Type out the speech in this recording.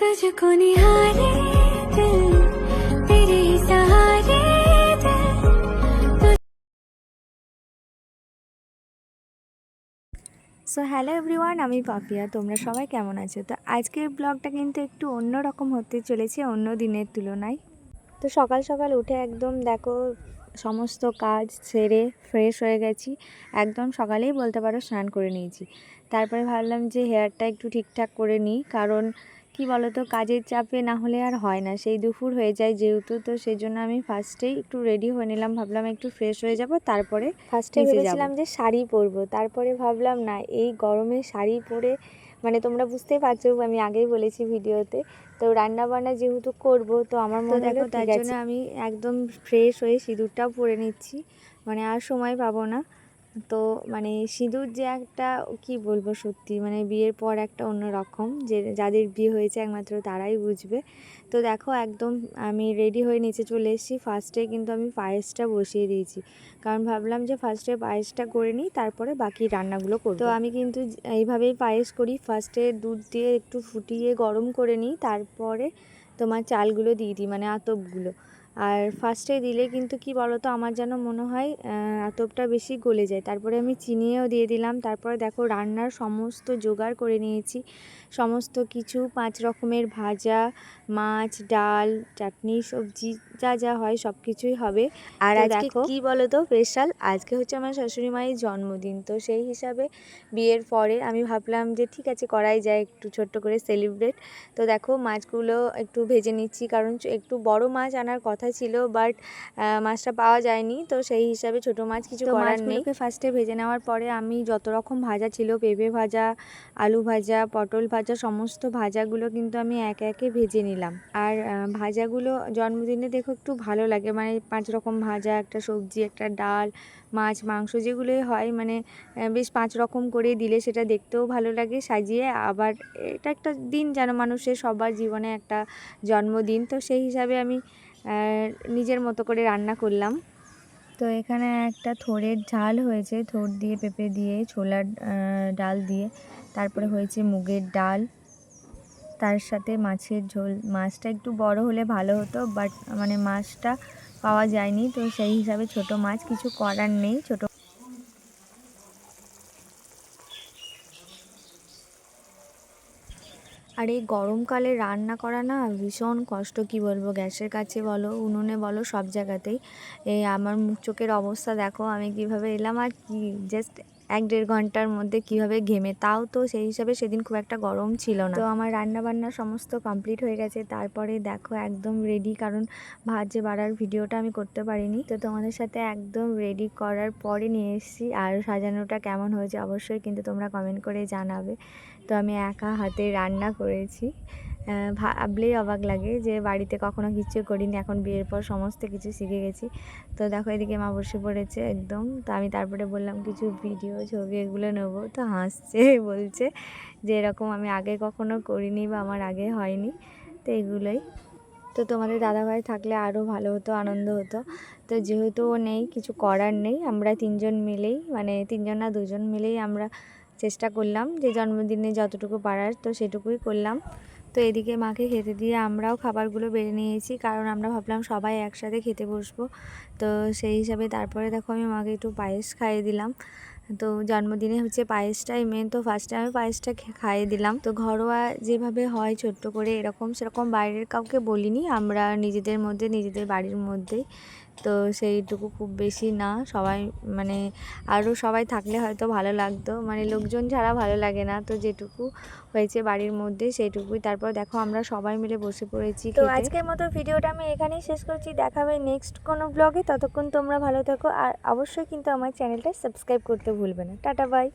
तुझको निहारे दिल तेरे ही सहारे दिल সো হ্যালো এভরিওয়ান আমি পাপিয়া তোমরা সবাই কেমন আছো তো আজকের ব্লগটা কিন্তু একটু অন্য রকম হতে চলেছে অন্য দিনের তুলনায় তো সকাল সকাল উঠে একদম দেখো সমস্ত কাজ সেরে ফ্রেশ হয়ে গেছি একদম সকালেই বলতে পারো স্নান করে নিয়েছি তারপরে ভাবলাম যে হেয়ারটা একটু ঠিকঠাক করে নিই কারণ কি বলতো কাজের চাপে না হলে আর হয় না। সেই দুপুর হয়ে যায় যেহেতু তো সেই জন্য আমি ফার্স্টেই একটু রেডি হয়ে নিলাম। ভাবলাম একটু ফ্রেশ হয়ে যাব তারপরে ফার্স্টে ভেবেছিলাম যে শাড়ি পরবো তারপরে ভাবলাম না এই গরমে শাড়ি পরে মানে তোমরা বুঝতেই পারছ আমি আগেই বলেছি ভিডিওতে তো রান্না বান্না যেহেতু করব তো আমার মনে দেখো তার জন্য আমি একদম ফ্রেশ হয়ে সিঁদুরটাও পরে নিচ্ছি মানে আর সময় পাবো না। তো মানে সিঁদুর যে একটা, কি বলব সত্যি মানে বিয়ের পর একটা অন্য রকম যে যাদের বিয়ে হয়েছে একমাত্র তারাই বুঝবে। তো দেখো একদম আমি রেডি হয়ে নিচে চলে এসেছি। ফার্স্টে কিন্তু আমি পায়েসটা বসিয়ে দিয়েছি। কারণ ভাবলাম যে ফার্স্টে পায়েসটা করে নিই, তারপরে বাকি রান্নাগুলো করব। তো আমি কিন্তু এইভাবেই পায়েস করি। ফার্স্টে দুধ দিয়ে একটু ফুটিয়ে গরম করে নিই, তারপরে তোমার চালগুলো দিয়ে দিই মানে আতপগুলো। আর ফার্স্টে দিলে কিন্তু কি বলতো, আমার যেন মনে হয় আতপটা বেশি গলে যায়। তারপরে আমি চিনিও দিয়ে দিলাম। তারপরে দেখো রান্নার সমস্ত জোগাড় করে নিয়েছি। সমস্ত কিছু, পাঁচ রকমের ভাজা, মাছ, ডাল, চাটনি, সবজি যা যা হয় সব কিছুই হবে। আর দেখো, কি বলো তো স্পেশাল আজকে হচ্ছে আমার শাশুড়ি মায়ের জন্মদিন তো সেই হিসাবে বিয়ের পরে আমি ভাবলাম যে ঠিক আছে করাই যায় একটু ছোট্ট করে সেলিব্রেট তো দেখো মাছগুলো একটু ভেজে নিচ্ছি কারণ একটু বড় মাছ আনার কথা ছিল বাট মাছটা পাওয়া যায়নি। তো সেই হিসাবে ছোট মাছ কিছু করার নেই। ফার্স্টে ভেজে নেওয়ার পরে আমি যত রকম ভাজা ছিল পেঁপে ভাজা আলু ভাজা পটল ভাজা সমস্ত ভাজাগুলো কিন্তু আমি একে একে ভেজে নিলাম। আর ভাজাগুলো জন্মদিনে দেখো একটু ভালো লাগে। মানে পাঁচ রকম ভাজা, একটা সবজি, একটা ডাল, মাছ, মাংস যেগুলোই হয় মানে বেশ পাঁচ রকম করে দিলে সেটা দেখতেও ভালো লাগে, সাজিয়ে আবার এটা একটা দিন যেন মানুষের সবার জীবনে একটা জন্মদিন। তো সেই হিসাবে আমি নিজের মতো করে রান্না করলাম। তো এখানে একটা থোড়ের ঝাল হয়েছে, থোড় দিয়ে পেঁপে দিয়ে, ছোলার ডাল দিয়ে। তারপরে হয়েছে মুগের ডাল। তার সাথে মাছের ঝোল। মাছটা একটু বড় হলে ভালো হতো বাট মানে মাছটা পাওয়া যায়নি। তো সেই হিসাবে ছোট মাছ, কিছু করার নেই। ছোট আর, এই গরমকালে রান্না করা না ভীষণ কষ্ট। কি বলব? গ্যাসের কাছে বলো, উনুনে বলো, সব জায়গাতেই। এই আমার মুখ চোখের অবস্থা দেখো, আমি কীভাবে এলাম আর কি জাস্ট এক দেড় ঘণ্টার মধ্যে কীভাবে ঘেমে, তাও তো সেই হিসাবে সেদিন খুব একটা গরম ছিল না। তো আমার রান্না বান্না সমস্ত কমপ্লিট হয়ে গেছে, তারপরে দেখো একদম রেডি কারণ ভাজে বাড়ার ভিডিওটা আমি করতে পারিনি। তো তোমাদের সাথে একদম রেডি করার পরে নিয়ে এসেছি, আর সাজানোটা কেমন হয়েছে অবশ্যই কিন্তু তোমরা কমেন্ট করে জানাবে। তো আমি একা হাতে রান্না করেছি। ভাবলেই অবাক লাগে যে বাড়িতে কখনো কিছু করিনি, এখন বিয়ের পর সমস্ত কিছু শিখে গেছি। তো দেখো এদিকে মা বসে পড়েছে একদম। তো আমি তারপরে বললাম, কিছু ভিডিও ছবি এগুলো নেব। তো হাসছে, বলছে যে এরকম আমি আগে কখনো করিনি বা আমার আগে হয়নি। তো এগুলোই। তো তোমাদের দাদাভাই থাকলে আরও ভালো হতো, আনন্দ হতো। তো যেহেতু ও নেই, কিছু করার নেই, আমরা তিনজন মিলেই মানে তিনজন না দুজন মিলেই আমরা চেষ্টা করলাম যে জন্মদিনে যতটুকু পারার, তো সেটুকুই করলাম। তো এদিকে মাকে খেতে দিয়ে আমরাও খাবারগুলো বেড়ে নিয়েছি, কারণ আমরা ভাবলাম সবাই একসাথে খেতে বসবো। তো সেই হিসাবে তারপরে দেখো আমি মাকে একটু পায়েস খাইয়ে দিলাম। তো জন্মদিনে হচ্ছে পায়েসটাই মেন তো ফার্স্টে আমি পায়েসটা খাইয়ে দিলাম। তো ঘরোয়া যেভাবে হয় ছোট্ট করে এরকম, সেরকম বাইরের কাউকে বলিনি। আমরা নিজেদের মধ্যে, নিজেদের বাড়ির মধ্যেই তো সেইটুকু খুব বেশি না। সবাই মানে আরও সবাই থাকলে হয়তো ভালো লাগতো। মানে লোকজন ছাড়া ভালো লাগে না। তো যেটুকু হয়েছে বাড়ির মধ্যে সেইটুকুই। তারপর দেখো আমরা সবাই মিলে বসে পড়েছি তো আজকের মতো ভিডিওটা আমি এখানেই শেষ করছি। দেখাবে নেক্সট কোনো ব্লগে ততক্ষণ তোমরা ভালো থাকো। আর অবশ্যই কিন্তু আমার চ্যানেলটা সাবস্ক্রাইব করতে ভুলবে না। Tata bye